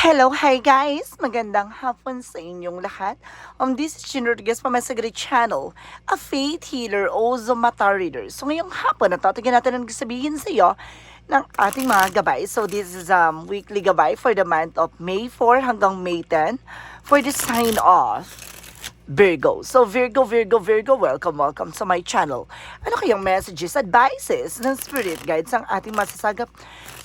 Hello, hi guys! Magandang hapon sa inyong lahat. Um, this is Jin Rodriguez from my Sagri channel, a faith healer, also mata reader. So ngayong hapon na to, tingnan natin ang sabihin sa iyo ng ating mga gabay. So this is um, weekly gabay for the month of May 4 hanggang May 10 for the sign of Virgo. So Virgo, Virgo, Virgo, welcome, welcome sa my channel. Ano kayang messages, advices ng spirit guides ang ating masasagap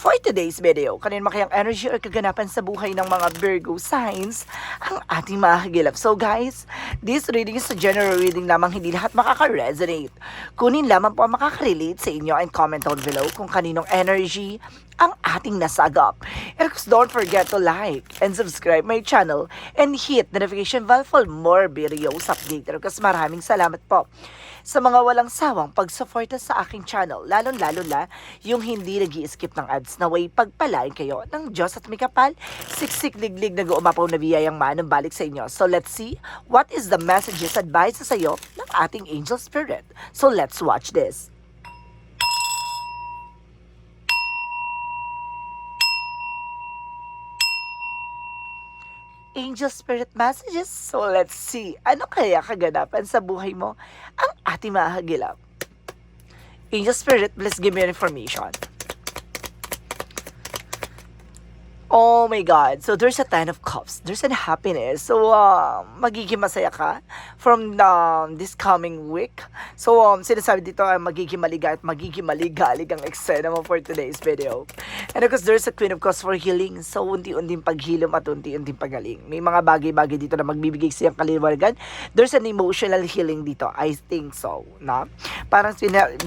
for today's video? Kanino makayang energy or kaganapan sa buhay ng mga Virgo signs ang ating mahagilap. So guys, this reading is a general reading lamang hindi lahat makaka-resonate. Kunin lamang po ang makaka-relate sa inyo and comment down below kung kaninong energy ang ating nasagap. And of course, don't forget to like and subscribe my channel and hit the notification bell for more videos updated. Kasi maraming salamat po sa mga walang sawang pagsuporta sa aking channel. Lalong-lalo na yung hindi nag skip ng ads na way pagpalain kayo ng Diyos at may kapal, siksik liglig na umapaw na biyayang manong balik sa inyo. So let's see what is the messages advice sa iyo ng ating angel spirit. So let's watch this. Angel spirit messages. So let's see, ano kaya kaganapan sa buhay mo ang ating mahagilap? Angel spirit, please give me information. Oh my God. So there's a ten of cups. There's an happiness. So uh, magiging masaya ka from um, this coming week. So um, sinasabi dito ay magiging maliga at magiging maligalig ang eksena mo for today's video. And of course, there's a queen of cups for healing. So unti-unting paghilom at unti-unting pagaling. May mga bagay-bagay dito na magbibigay siyang kaliwanagan. There's an emotional healing dito. I think so. Na? Parang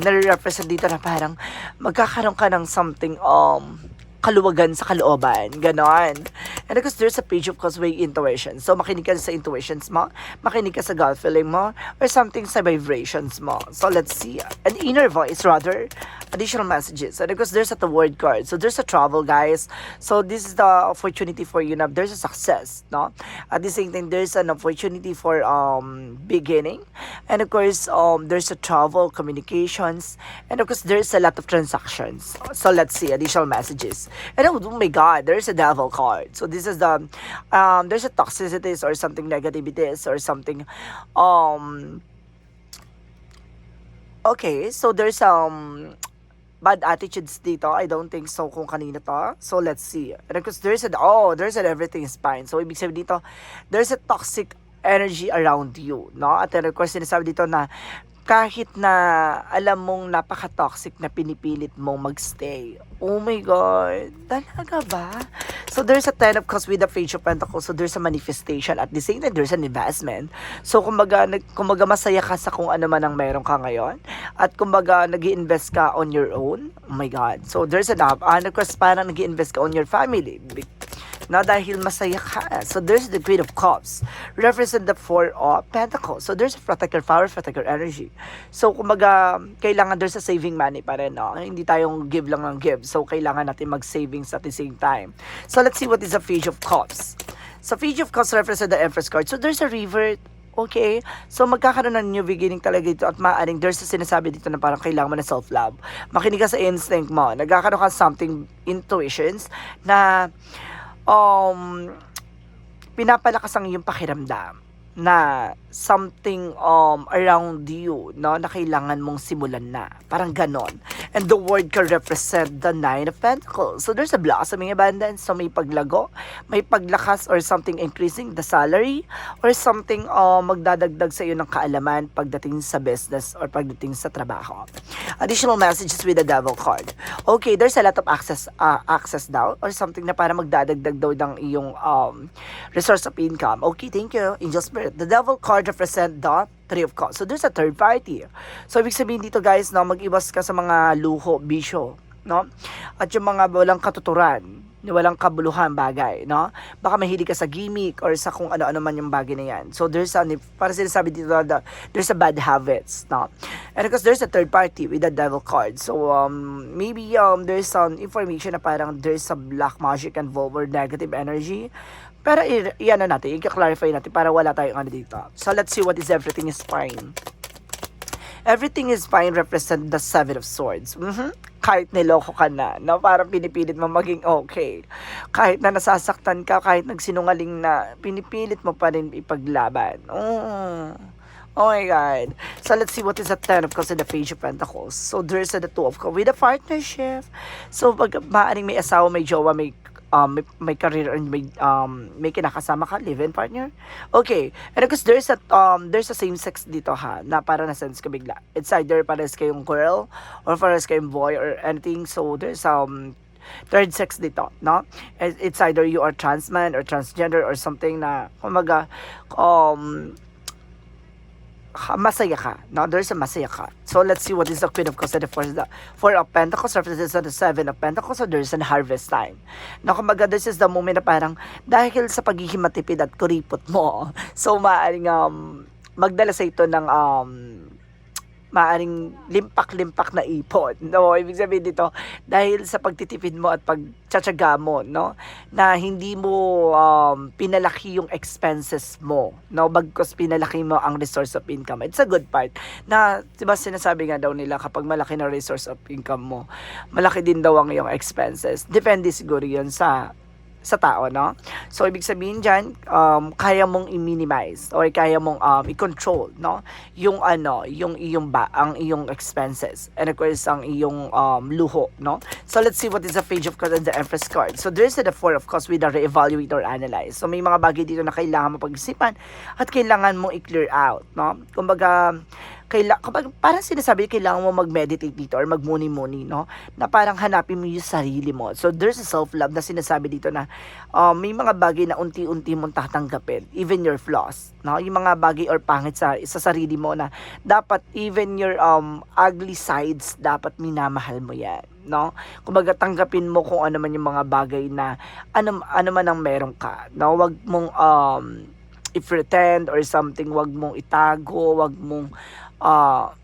nare-represent dito na parang magkakaroon ka ng something um kaluwagan sa kalooban. Ganon. And because there's a page of causeway intuition. So, makinig ka sa intuitions mo, makinig ka sa gut feeling mo, or something sa vibrations mo. So, let's see. An inner voice, rather, additional messages. And because there's a word card. So, there's a travel, guys. So, this is the opportunity for you na there's a success, no? At the same time, there's an opportunity for um beginning. And of course, um there's a travel, communications, and of course, there's a lot of transactions. So, let's see additional messages. And oh, oh my God, there's a devil card. So, this is the um there's a toxicities or something negativities or something um Okay, so there's um bad attitudes dito. I don't think so kung kanino to. So let's see. Because there's an oh, there's an everything is fine. So ibig sabihin dito, there's a toxic energy around you, no? At then of course sinasabi dito na kahit na alam mong napaka-toxic na pinipilit mong magstay. Oh my God. Talaga ba? So there's a ten of cups with the page of pentacles. So there's a manifestation. At the same time, there's an investment. So kumbaga, nag, kumbaga masaya ka sa kung ano man ang meron ka ngayon. At kumbaga, nag invest ka on your own. Oh my God. So there's an up. Of course, parang nag invest ka on your family. Na dahil masaya ka. So there's the Queen of Cups. Represent the Four of Pentacles. So there's a protector power, protector energy. So kumbaga, kailangan there's a saving money pa rin. No? Hindi tayong give lang ng give. So kailangan natin mag-savings at the same time. So let's see what is the Page of Cups. So Page of Cups represent the Empress card. So there's a river Okay? So, magkakaroon ng new beginning talaga dito at maaaring there's a sinasabi dito na parang kailangan mo na self-love. Makinig ka sa instinct mo. Nagkakaroon ka something intuitions na um, pinapalakas ang iyong pakiramdam na something um around you no na kailangan mong simulan na. Parang ganon. And the word can represent the nine of pentacles. So there's a blossoming abundance. So may paglago may paglakas or something increasing the salary or something um magdadagdag sa iyo ng kaalaman pagdating sa business or pagdating sa trabaho. Additional messages with the devil card. Okay there's a lot of access uh, access daw or something na para magdadagdag daw ng iyong um resource of income. Okay thank you angel spirit. The devil card represent the three of cups so there's a third party so ibig sabihin dito guys no mag-iwas ka sa mga luho bisyo no at yung mga walang katuturan walang kabuluhan bagay, no? Baka mahilig ka sa gimmick or sa kung ano-ano man yung bagay na yan. So, there's a, para sinasabi dito na there's a bad habits, no? And because there's a third party with the devil card. So, um, maybe um, there's some information na parang there's a black magic involved or negative energy. Pero iyan na natin, i-clarify natin para wala tayong ano dito. So, let's see what is everything is fine. everything is fine represent the seven of swords. Mhm. Kahit niloko ka na, no? Parang pinipilit mo maging okay. Kahit na nasasaktan ka, kahit nagsinungaling na, pinipilit mo pa rin ipaglaban. Oh. Oh my God. So let's see what is the Ten of Cups and the Page of Pentacles. So there's the Two of Cups with a partnership. So pag maaaring may asawa, may jowa, may um, may, may career and may um may kinakasama ka live-in partner? Okay. And because there's a um there's a same sex dito ha na para na sense ko bigla. It's either pares kayong girl or pares kayong boy or anything. So there's um third sex dito, no? It- It's either you are trans man or transgender or something na, kumaga, um, masaya ka, no? There's a masaya ka. So, let's see what is the Queen of Cups and the Four, the Four of Pentacles represents the Seven of Pentacles, so there's an harvest time. Na kumaga, this is the moment na parang, dahil sa pagiging matipid at kuripot mo, so, maaaring, um, magdala sa ito ng, um, maaring limpak-limpak na ipon. No, ibig sabihin dito, dahil sa pagtitipid mo at pagtsatsaga mo, no, na hindi mo um, pinalaki yung expenses mo, no, bagkos pinalaki mo ang resource of income. It's a good part. Na, di ba sinasabi nga daw nila, kapag malaki na resource of income mo, malaki din daw ang iyong expenses. Depende siguro yun sa sa tao, no? So, ibig sabihin dyan, um, kaya mong i-minimize or kaya mong um, i-control, no? Yung ano, yung iyong ba, ang iyong expenses. And of course, ang iyong um, luho, no? So, let's see what is the page of cards and the Empress card. So, there's the four of course with the re-evaluate or analyze. So, may mga bagay dito na kailangan mo pag-isipan at kailangan mong i-clear out, no? Kumbaga, kaila, kapag parang sinasabi kailangan mo mag-meditate dito or magmuni-muni, no? Na parang hanapin mo yung sarili mo. So, there's a self-love na sinasabi dito na um, may mga bagay na unti-unti mong tatanggapin, even your flaws, no? Yung mga bagay or pangit sa, sa sarili mo na dapat even your um, ugly sides, dapat minamahal mo yan, no? Kumbaga tanggapin mo kung ano man yung mga bagay na ano, ano man ang meron ka, no? Wag mong um, i-pretend or something, wag mong itago, wag mong ah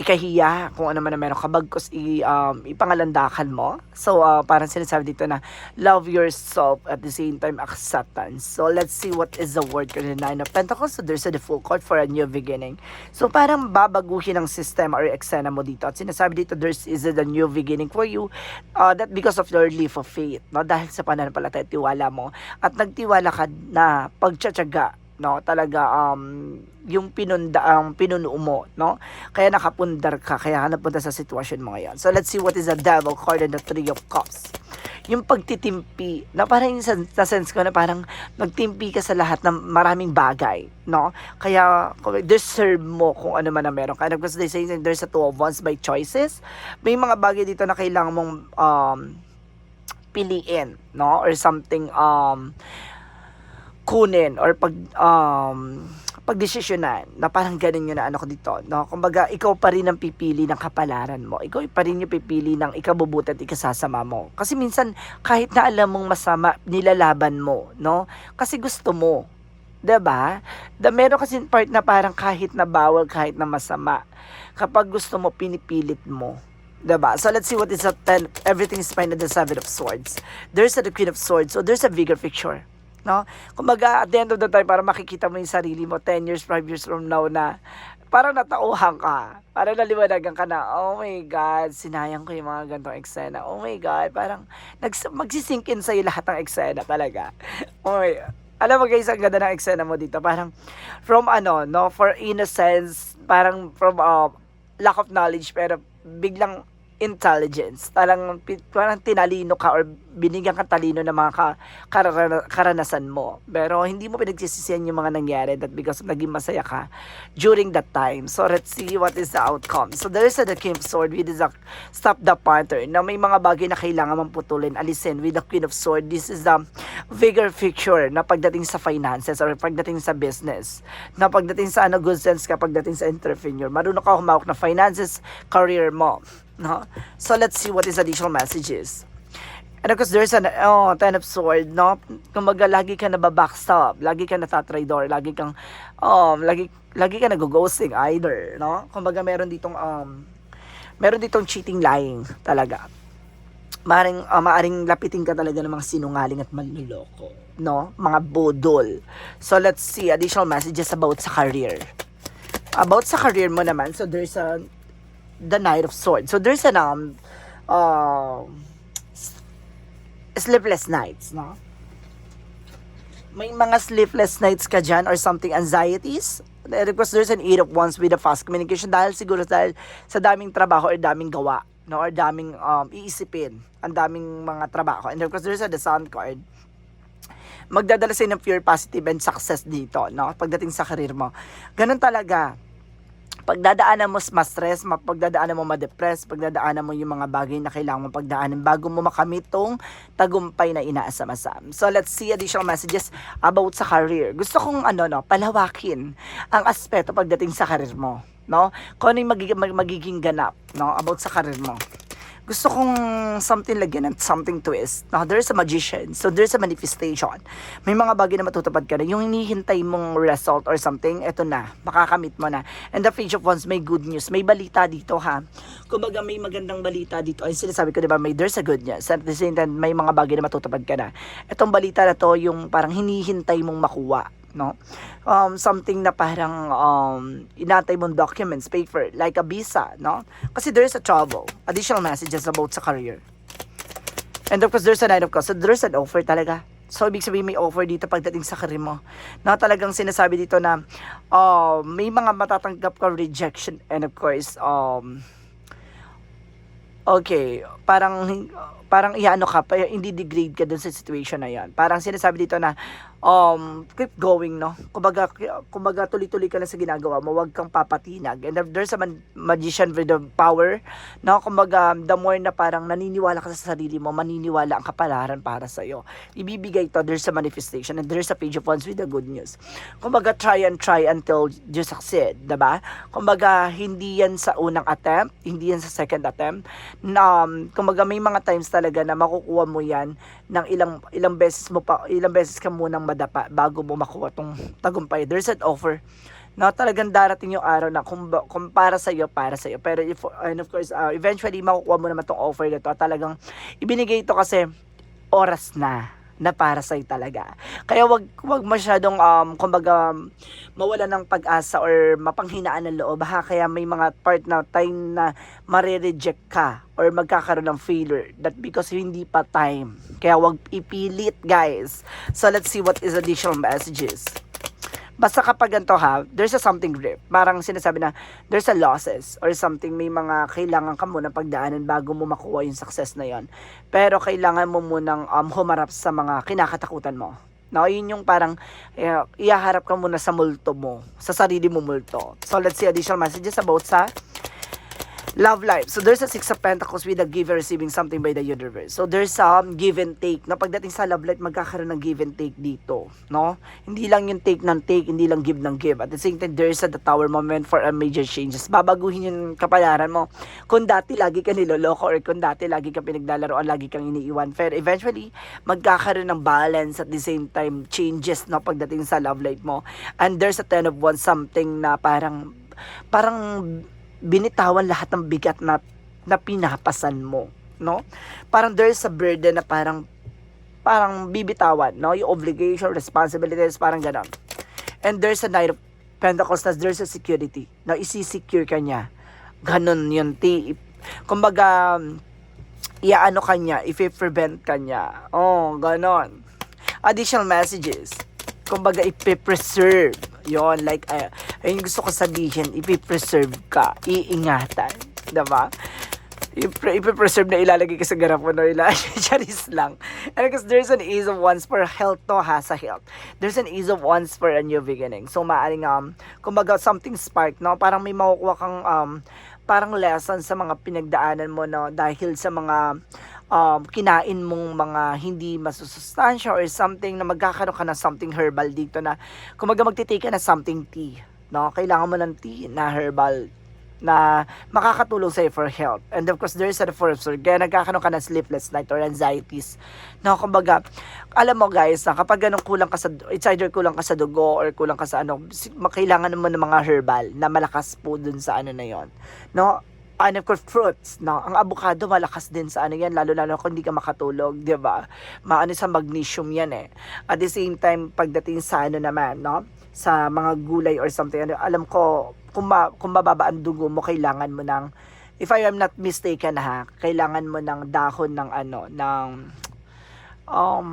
ikahiya kung ano man na meron ka bagkos i, um, ipangalandakan mo. So, uh, parang sinasabi dito na love yourself at the same time acceptance. So, let's see what is the word for the Nine of Pentacles. So, there's a full card for a new beginning. So, parang babaguhin ang system or eksena mo dito. At sinasabi dito, there's is a new beginning for you uh, that because of your leap of faith. No? Dahil sa pananampalataya, tiwala mo. At nagtiwala ka na pagtsatsaga no talaga um yung pinunda ang pinuno mo no? Kaya nakapundar ka kaya ka napunta sa sitwasyon mo ngayon. So let's see what is the devil card and the three of cups. Yung pagtitimpi na parang yung sense ko na parang magtimpi ka sa lahat ng maraming bagay no? Kaya deserve mo kung ano man ang meron ka. And because they say there's a two of wands by choices. May mga bagay dito na kailangan mong um piliin no? Or something um kunin or pag um pagdesisyonan na parang ganun yun na ano ko dito no kumbaga ikaw pa rin ang pipili ng kapalaran mo ikaw pa rin yung pipili ng ikabubuti at ikasasama mo kasi minsan kahit na alam mong masama nilalaban mo no kasi gusto mo 'di ba? Da meron kasi part na parang kahit na bawal, kahit na masama. Kapag gusto mo pinipilit mo. 'Di ba? So let's see what is a ten, everything is fine at the seven of swords. There's a the queen of swords. So there's a bigger picture no? Kumbaga, at the end of the time, para makikita mo yung sarili mo 10 years, 5 years from now na parang natauhan ka. Parang naliwanagan ka na, oh my God, sinayang ko yung mga gantong eksena. Oh my God, parang nags- magsisink in sa'yo lahat ng eksena talaga. Oh my alam mo guys, ang ganda ng eksena mo dito. Parang from ano, no, for innocence, parang from uh, lack of knowledge, pero biglang intelligence. Parang, parang tinalino ka or binigyan ka talino ng mga ka, karana- karanasan mo. Pero hindi mo pinagsisisihan yung mga nangyari that because naging masaya ka during that time. So let's see what is the outcome. So there is a the King of Sword with the stop the pattern na may mga bagay na kailangan mong putulin, alisin with the Queen of Sword. This is the bigger picture na pagdating sa finances or pagdating sa business. Na pagdating sa ano, good sense ka, pagdating sa entrepreneur. Marunong ka humawak na finances, career mo. No? So let's see what is additional messages. And of course, there's an, oh, Ten of Sword, no? Kumbaga, lagi ka nababackstab, lagi ka natatraidor, lagi kang, um, lagi, lagi ka nag-ghosting either, no? Kumbaga, meron ditong, um, meron ditong cheating lying talaga. Maring, uh, maaring lapitin ka talaga ng mga sinungaling at manluloko, no? Mga bodol. So, let's see additional messages about sa career. about sa career mo naman, so there's a the Knight of Swords. So there's an um uh, sleepless nights, no? May mga sleepless nights ka dyan or something anxieties? Because there's an eight of wands with a fast communication dahil siguro dahil sa daming trabaho or daming gawa, no? Or daming um, iisipin, ang daming mga trabaho. And of course, there's a the sun card magdadala sa'yo ng pure positive and success dito, no? Pagdating sa career mo. Ganun talaga. Pagdadaanan mo ma-stress, ma- pagdadaanan mo ma-depress, pagdadaanan mo yung mga bagay na kailangan mo pagdaanan bago mo makamit tong tagumpay na inaasam-asam. So let's see additional messages about sa career. Gusto kong ano no, palawakin ang aspeto pagdating sa career mo, no? Kung ano yung magiging, magiging ganap, no, about sa career mo gusto kong something lagyan ng something twist. Now, there's a magician. So, there's a manifestation. May mga bagay na matutupad ka na. Yung hinihintay mong result or something, eto na. Makakamit mo na. And the page of wands, may good news. May balita dito, ha? Kumbaga, may magandang balita dito. Ay, sinasabi ko, di ba, may there's a good news. At the same time, may mga bagay na matutupad ka na. Etong balita na to, yung parang hinihintay mong makuha no? Um, something na parang um, inatay mong documents, paper, like a visa, no? Kasi there's a travel, additional messages about sa career. And of course, there's a nine of cups. So there's an offer talaga. So, ibig sabihin may offer dito pagdating sa career mo. Na talagang sinasabi dito na um, may mga matatanggap ka rejection and of course, um, okay, parang parang iano ka, pa, hindi degrade ka dun sa situation na yan. Parang sinasabi dito na um, keep going, no? Kumbaga, kumbaga tuloy-tuloy ka lang sa ginagawa mo, wag kang papatinag. And there's a man- magician with the power, no? Kumbaga, the more na parang naniniwala ka sa sarili mo, maniniwala ang kapalaran para sa iyo. Ibibigay to, there's a manifestation and there's a page of wands with the good news. Kumbaga, try and try until you succeed, 'di ba? Kumbaga, hindi yan sa unang attempt, hindi yan sa second attempt. Na, um, kumbaga, may mga times talaga na makukuha mo yan ng ilang ilang beses mo pa ilang beses ka munang madapa bago mo makuha tong tagumpay. There's an offer na talagang darating yung araw na kung, kung para sa iyo, para sa iyo. Pero if, and of course, uh, eventually makukuha mo naman tong offer na to. Talagang ibinigay ito kasi oras na na para sa'yo talaga. Kaya wag wag masyadong um kumbaga mawala ng pag-asa or mapanghinaan ng loob ha kaya may mga part na time na mare-reject ka or magkakaroon ng failure that because hindi pa time. Kaya wag ipilit guys. So let's see what is additional messages. Basta kapag ganito ha, there's a something grip. Parang sinasabi na there's a losses or something. May mga kailangan ka muna pagdaanan bago mo makuha yung success na yon. Pero kailangan mo munang um, humarap sa mga kinakatakutan mo. No, yun yung parang uh, ihaharap ka muna sa multo mo, sa sarili mo multo. So let's see additional messages about sa love life. So there's a six of pentacles with a give and receiving something by the universe. So there's some give and take. No, pagdating sa love life, magkakaroon ng give and take dito. No? Hindi lang yung take ng take, hindi lang give ng give. At the same time, there's a the tower moment for a major changes. Babaguhin yung kapalaran mo. Kung dati lagi ka niloloko or kung dati lagi ka pinaglalaro o lagi kang iniiwan. Pero eventually, magkakaroon ng balance at the same time, changes no, pagdating sa love life mo. And there's a ten of wands, something na parang parang binitawan lahat ng bigat na na pinapasan mo, no? Parang there's a burden na parang parang bibitawan, no? Yung obligation, responsibilities, parang ganon. And there's a Knight of Pentacles there's a security na isi-secure ka niya. Ganon yun. Ti, kumbaga, iaano ka niya, if-prevent ka niya. Oh, ganon. Additional messages. Kumbaga, ipipreserve. Yon like, uh, ayun gusto ko sabihin, ipipreserve ka, iingatan. Diba? Ipre- ipipreserve na ilalagay ka sa garap mo no ilalagay. Charis lang. And because there's an ease of wands for health to ha sa health. There's an ease of wands for a new beginning. So maaring um kumbaga something spark no? Parang may makukuha kang um parang lesson sa mga pinagdaanan mo no? Dahil sa mga um, kinain mong mga hindi masusustansya or something na magkakaroon ka ng something herbal dito na kumaga magtitake ka na something tea no kailangan mo ng tea na herbal na makakatulong sa'yo for health. And of course, there's a four of swords. Kaya nagkakaroon ka ng sleepless night or anxieties. No, kumbaga, alam mo guys, na kapag ganun kulang ka sa, it's either kulang ka sa dugo or kulang ka sa ano, kailangan mo ng mga herbal na malakas po dun sa ano na yon No, and of course fruits no? Ang avocado malakas din sa ano yan lalo lalo kung hindi ka makatulog di ba? Maano sa magnesium yan eh. At the same time pagdating sa ano naman no? Sa mga gulay or something ano alam ko kung, ma, kung mababa ang dugo mo, kailangan mo ng, if I am not mistaken ha, kailangan mo ng dahon ng ano, ng, um,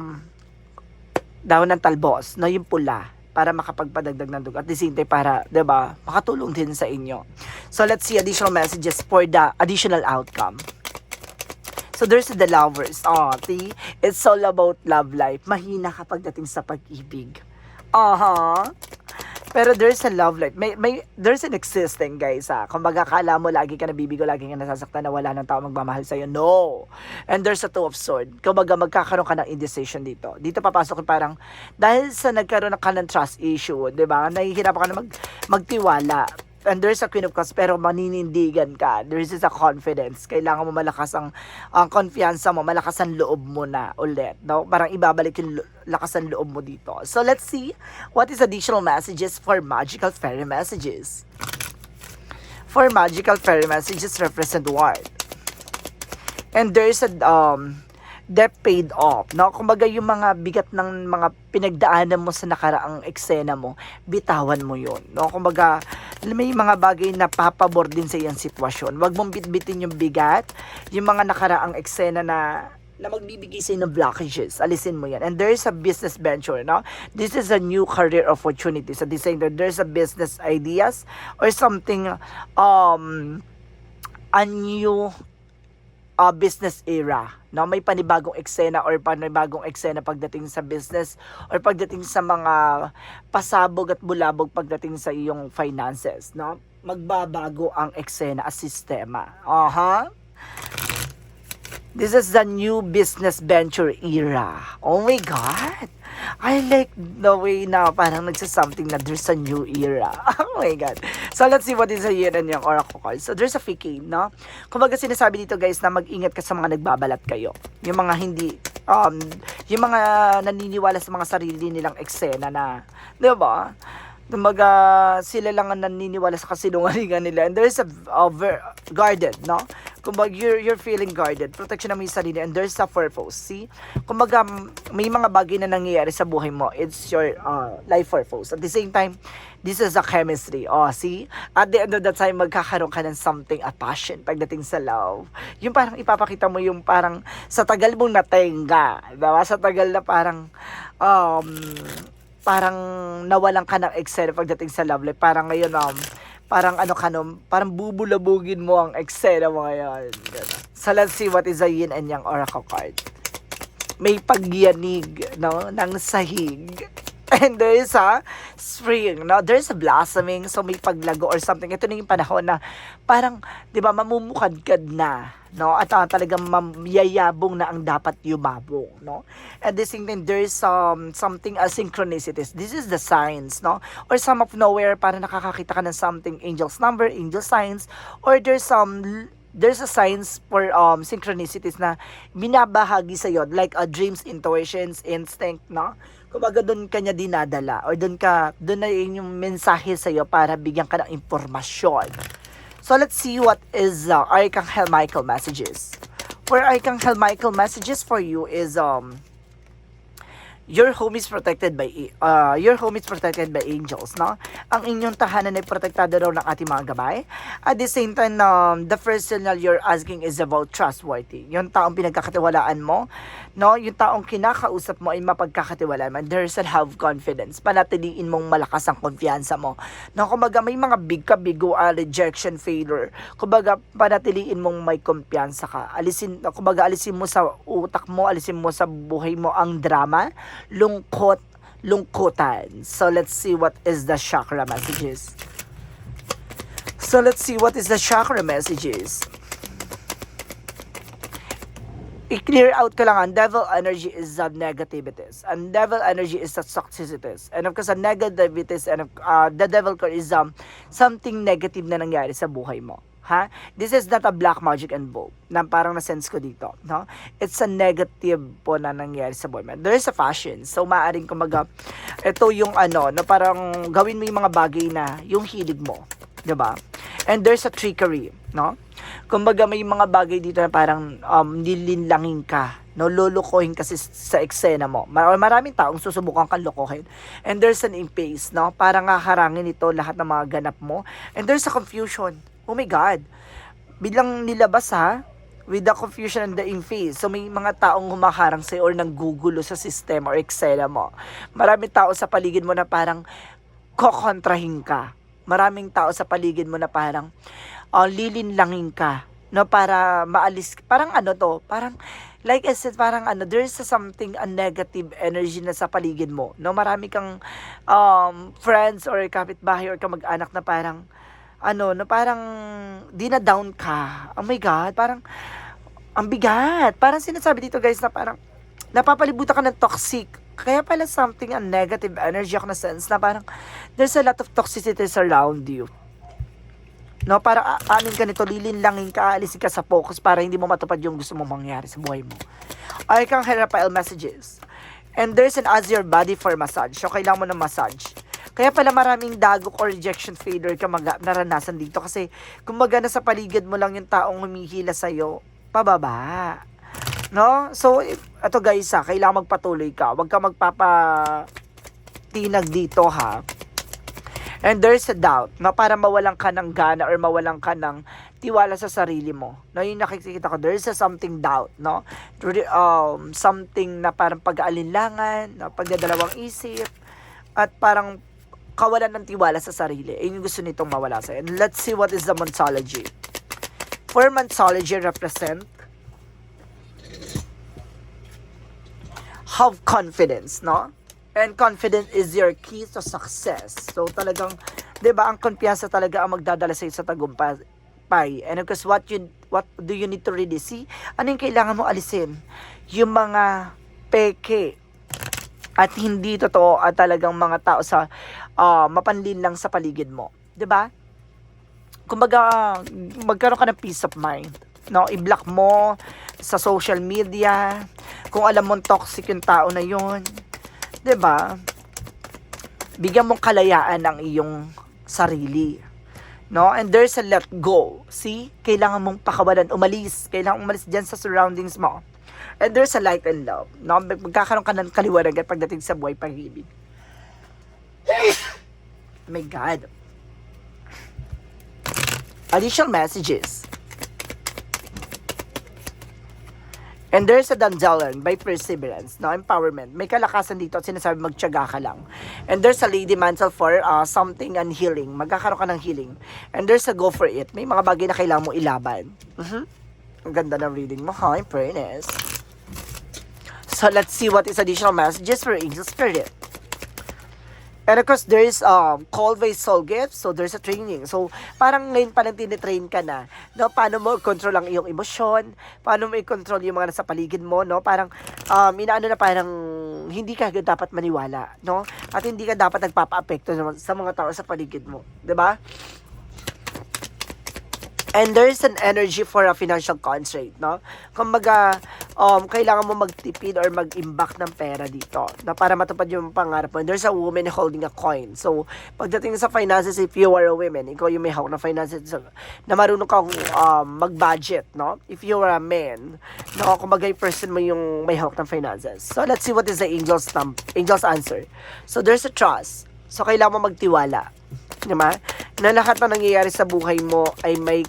dahon ng talbos, no, yung pula, para makapagpadagdag ng dugo. At the same time, para, 'di ba makatulong din sa inyo. So, let's see additional messages for the additional outcome. So, there's the lovers. Oh, see? It's all about love life. Mahina kapag dating sa pag-ibig. Aha. Pero there's a love life. May, may, there's an existing, guys, ha. Kung kala mo, lagi ka nabibigo, lagi ka nasasaktan na wala ng tao magmamahal sa'yo. No! And there's a two of sword. Kung magkakaroon ka ng indecision dito. Dito papasok parang, dahil sa nagkaroon ka ng trust issue, di ba? Nahihirapan ka na mag, magtiwala and there's a Queen of Cups pero maninindigan ka. There is a confidence. Kailangan mo malakas ang, ang konfiyansa mo, malakas ang loob mo na ulit. No? Parang ibabalik yung lakas ang loob mo dito. So let's see what is additional messages for magical fairy messages. For magical fairy messages represent what? And there's a um debt paid off, no? Kumbaga yung mga bigat ng mga pinagdaanan mo sa nakaraang eksena mo, bitawan mo yun, no? Kumbaga, may mga bagay na papabor din sa iyang sitwasyon. Huwag mong bitbitin yung bigat, yung mga nakaraang eksena na na magbibigay sa ng blockages. Alisin mo yan. And there is a business venture, no? This is a new career opportunity. So, this saying that there's a business ideas or something, um, a new uh, business era. No, may panibagong eksena or panibagong eksena pagdating sa business or pagdating sa mga pasabog at bulabog pagdating sa iyong finances, no? Magbabago ang eksena at sistema. Aha. This is the new business venture era. Oh my God! I like the way na parang nagsa-something na there's a new era. Oh my God. So, let's see what is a yin and yung oracle card. So, there's a fake no? Kumbaga sinasabi dito guys na mag-ingat ka sa mga nagbabalat kayo. Yung mga hindi, um, yung mga naniniwala sa mga sarili nilang eksena na, di ba? Kumbaga, sila lang ang naniniwala sa kasinungalingan nila. And there's a, a ver- guarded, no? Kumbaga, you're, you're feeling guarded. Protection ng may sarili. And there's a purpose. See? Kumbaga, may mga bagay na nangyayari sa buhay mo. It's your uh, life purpose. At the same time, this is a chemistry. Oh, see? At the end of the time, magkakaroon ka ng something, a passion pagdating sa love. Yung parang ipapakita mo yung parang sa tagal mong natenga. Diba? Sa tagal na parang, um, parang nawalan ka ng excel pagdating sa love life. Parang ngayon, um, parang ano ka parang bubulabugin mo ang excel mo ngayon. So let's see what is a yin and yang oracle card. May pagyanig, no, ng sahig. And there is a spring, no? There's a blossoming, so may paglago or something. Ito na yung panahon na parang, di ba, mamumukadkad na, no? At uh, talagang yayabong na ang dapat yumabong, no? At the same time, there's um, something, a synchronicities. This is the signs, no? Or some of nowhere, para nakakakita ka ng something, angel's number, angel signs, or there's some there's a signs for um synchronicities na binabahagi sa iyo like a dreams intuitions instinct no kumbaga doon kanya dinadala or doon ka doon na yun yung mensahe sa iyo para bigyan ka ng impormasyon. So let's see what is uh, Archangel Michael messages. For Archangel Michael messages for you is um your home is protected by uh, your home is protected by angels, no? Ang inyong tahanan ay protektado raw ng ating mga gabay. At the same time, um, the first signal you're asking is about trustworthy. Yung taong pinagkakatiwalaan mo, no? Yung taong kinakausap mo ay mapagkakatiwalaan mo. There's a have confidence. Panatiliin mong malakas ang konfiyansa mo. No, kumbaga may mga big ka bigo uh, rejection, failure. Kumbaga panatiliin mong may kumpiyansa ka. Alisin, kumbaga alisin mo sa utak mo, alisin mo sa buhay mo ang drama, lungkot, lungkutan. So let's see what is the chakra messages. So let's see what is the chakra messages. i-clear out ko lang ang devil energy is the negativities. And devil energy is the toxicities. And of course, the negativities and uh, the devil card is um, something negative na nangyari sa buhay mo. Ha? This is not a black magic and involved na parang na-sense ko dito. No? It's a negative po na nangyari sa mo. There is a fashion. So, maaaring kumaga, ito yung ano, na parang gawin mo yung mga bagay na yung hilig mo ba? And there's a trickery, no? Kumbaga may mga bagay dito na parang um, nilinlangin ka, no? Lulukohin kasi sa eksena mo. Mar- maraming taong susubukan kang lokohin. And there's an impasse, no? Parang haharangin ito lahat ng mga ganap mo. And there's a confusion. Oh my God. Bilang nilabas ha, with the confusion and the impasse. So may mga taong humaharang sa'yo or nanggugulo sa system or eksena mo. Maraming tao sa paligid mo na parang kokontrahin ka. Maraming tao sa paligid mo na parang uh, lilinlangin ka no para maalis parang ano to parang like I said parang ano there's a something a negative energy na sa paligid mo no marami kang um, friends or kapitbahay or kamag-anak na parang ano no parang dina-down ka oh my god parang ang bigat parang sinasabi dito guys na parang napapalibutan ka ng toxic kaya pala something a negative energy ako na sense na parang there's a lot of toxicity around you No, para anin ka nito, lilinlangin ka, alisin ka sa focus para hindi mo matupad yung gusto mong mangyari sa buhay mo. Ay kang Rafael messages. And there's an as your body for massage. So, kailangan mo ng massage. Kaya pala maraming dagok or rejection failure ka mag- naranasan dito. Kasi, kumbaga na sa paligid mo lang yung taong humihila sa'yo, pababa. No? So, ito guys ha, kailangan magpatuloy ka. Huwag ka magpapa tinag dito ha. And there's a doubt na para mawalan ka ng gana or mawalan ka ng tiwala sa sarili mo. No, yung nakikita ko, there's a something doubt, no? Um, something na parang pag-aalinlangan, no? pagdadalawang isip, at parang kawalan ng tiwala sa sarili. Eh, yung gusto nitong mawala sa'yo. And let's see what is the Monsology. For Monsology represent have confidence, no? And confidence is your key to success. So talagang, 'di ba, ang kumpiyansa talaga ang magdadala sa sa tagumpay. And of course, what you what do you need to really see? Ano yung kailangan mo alisin? Yung mga peke at hindi totoo at talagang mga tao sa ah, mapanlin lang sa paligid mo. 'Di ba? Kumbaga, magkaroon ka ng peace of mind. No, i-block mo sa social media. Kung alam mong toxic yung tao na yun, 'di ba? Bigyan mong kalayaan ang iyong sarili. No? And there's a let go. See? Kailangan mong pakawalan, umalis. Kailangan umalis diyan sa surroundings mo. And there's a light and love. No? Mag- Magkakaroon ka ng kaliwanagan pagdating sa buhay pag-ibig. My God. Additional messages. And there's a dandelion by perseverance, no? Empowerment. May kalakasan dito at sinasabi magtiyaga ka lang. And there's a lady mantle for uh, something and healing. Magkakaroon ka ng healing. And there's a go for it. May mga bagay na kailangan mo ilaban. Mhm. Ang ganda ng reading mo, ha? In fairness. So, let's see what is additional messages for Angel Spirit. And of course, there is um, call by soul gift. So, there's a training. So, parang ngayon pa lang tinitrain ka na. No? Paano mo control ang iyong emosyon? Paano mo i-control yung mga nasa paligid mo? No? Parang, um, inaano na parang hindi ka dapat maniwala. No? At hindi ka dapat nagpapa-apekto sa- mga tao sa paligid mo. ba? And there's an energy for a financial constraint, no? Kumbaga, um, kailangan mo magtipid or mag-imbak ng pera dito na para matupad yung pangarap mo. And there's a woman holding a coin. So, pagdating sa finances, if you are a woman, ikaw yung may hawak na finances, na marunong kang um, mag-budget, no? If you are a man, no? Kumbaga yung person mo yung may hawak ng finances. So, let's see what is the angel's, angel's answer. So, there's a trust. So, kailangan mo magtiwala. Diba? Na lahat na nangyayari sa buhay mo ay may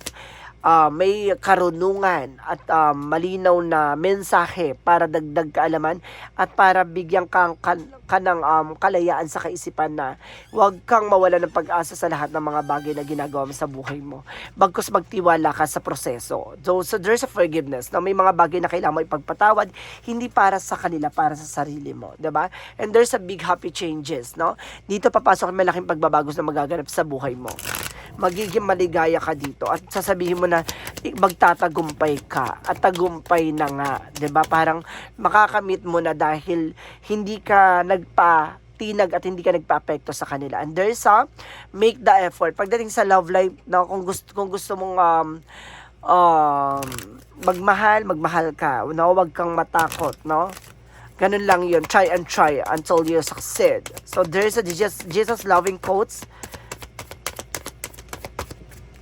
ah, may karunungan at ah, malinaw na mensahe para dagdag kaalaman at para bigyan kang kan, ka ng um, kalayaan sa kaisipan na huwag kang mawala ng pag-asa sa lahat ng mga bagay na ginagawa mo sa buhay mo. Bagkus magtiwala ka sa proseso. So, so there's a forgiveness na may mga bagay na kailangan mo ipagpatawad hindi para sa kanila, para sa sarili mo. ba? And there's a big happy changes. No? Dito papasok ang malaking pagbabago na magaganap sa buhay mo magiging maligaya ka dito at sasabihin mo na eh, magtatagumpay ka at tagumpay na nga 'di ba parang makakamit mo na dahil hindi ka nagpa tinag at hindi ka nagpa-apekto sa kanila. And there's a make the effort. Pagdating sa love life, no, kung gusto kung gusto mong um, um, magmahal, magmahal ka. No, wag kang matakot, no? Ganun lang yun. Try and try until you succeed. So there's a Jesus, Jesus loving quotes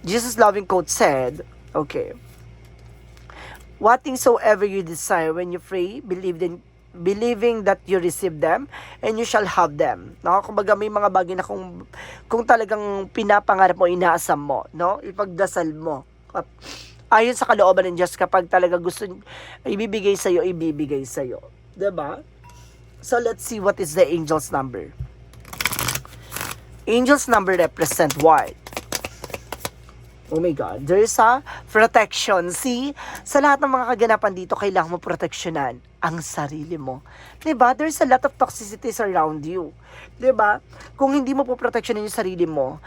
Jesus loving quote said, okay, What things soever you desire when you pray, believe in believing that you receive them and you shall have them. No? Kumbaga may mga bagay na kung kung talagang pinapangarap mo, inaasam mo, no? Ipagdasal mo. Ayon sa kalooban ng Diyos kapag talaga gusto ibibigay sa iyo, ibibigay sa iyo. 'Di ba? So let's see what is the angel's number. Angel's number represent what? Oh my God. There's a protection. See? Sa lahat ng mga kaganapan dito, kailangan mo proteksyonan ang sarili mo. ba? There's a lot of toxicities around you. ba? Kung hindi mo po proteksyonan yung sarili mo,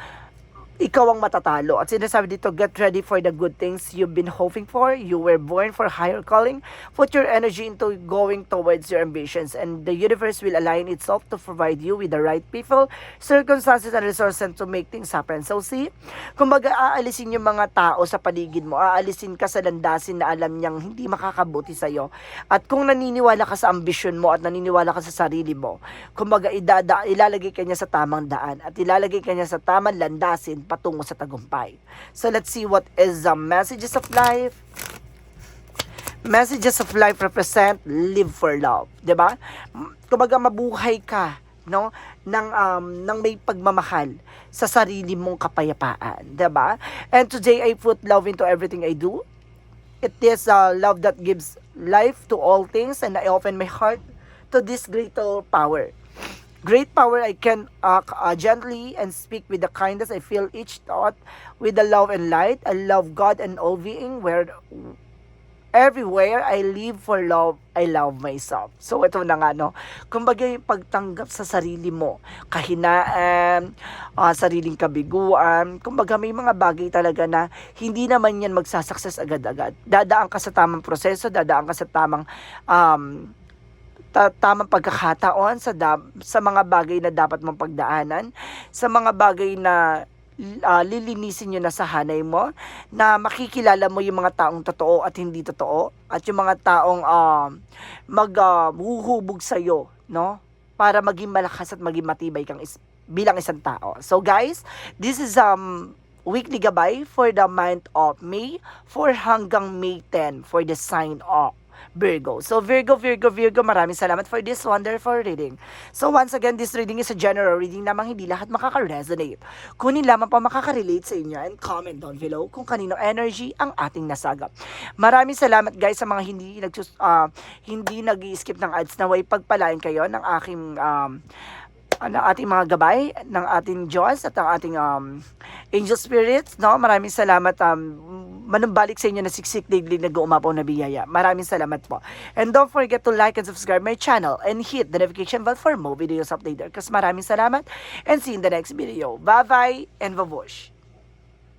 ikaw ang matatalo. At sinasabi dito, get ready for the good things you've been hoping for. You were born for higher calling. Put your energy into going towards your ambitions and the universe will align itself to provide you with the right people, circumstances, and resources to make things happen. So see, kumbaga aalisin yung mga tao sa paligid mo, aalisin ka sa landasin na alam niyang hindi makakabuti sa'yo. At kung naniniwala ka sa ambisyon mo at naniniwala ka sa sarili mo, kumbaga idada, ilalagay ka niya sa tamang daan at ilalagay ka niya sa tamang landasin patungo sa tagumpay. So let's see what is the messages of life. Messages of life represent live for love, 'di ba? Kumbaga mabuhay ka no ng um ng may pagmamahal sa sarili mong kapayapaan, 'di ba? And today I put love into everything I do. It is uh, love that gives life to all things and I open my heart to this greater power. Great power I can uh, c- uh, gently and speak with the kindness I feel each thought with the love and light. I love God and all being where everywhere I live for love, I love myself. So ito na nga no. Kumbaga yung pagtanggap sa sarili mo, kahinaan, ah, sariling kabiguan, kumbaga may mga bagay talaga na hindi naman yan magsasucess agad-agad. Dadaan ka sa tamang proseso, dadaan ka sa tamang um, ta- tamang pagkakataon sa sa mga bagay na dapat mong pagdaanan, sa mga bagay na ah, lilinisin nyo na sa hanay mo, na makikilala mo yung mga taong totoo at hindi totoo, at yung mga taong uh, maghuhubog sa'yo, no? Para maging malakas at maging matibay kang is- bilang isang tao. So guys, this is um weekly gabay for the month of May for hanggang May 10 for the sign of Virgo. So Virgo, Virgo, Virgo, maraming salamat for this wonderful reading. So once again, this reading is a general reading namang hindi lahat makaka-resonate. Kunin lamang pa makaka-relate sa inyo and comment down below kung kanino energy ang ating nasagap. Maraming salamat guys sa mga hindi nagsus ah, hindi nag-skip ng ads na way pagpalain kayo ng aking um, ng ating mga gabay, ng ating Diyos at ng ating um, angel spirits, no? Maraming salamat um, manumbalik sa inyo na siksik daily nag-uumapaw na biyaya. Maraming salamat po. And don't forget to like and subscribe my channel and hit the notification bell for more videos updated. Kasi maraming salamat and see you in the next video. Bye-bye and babush!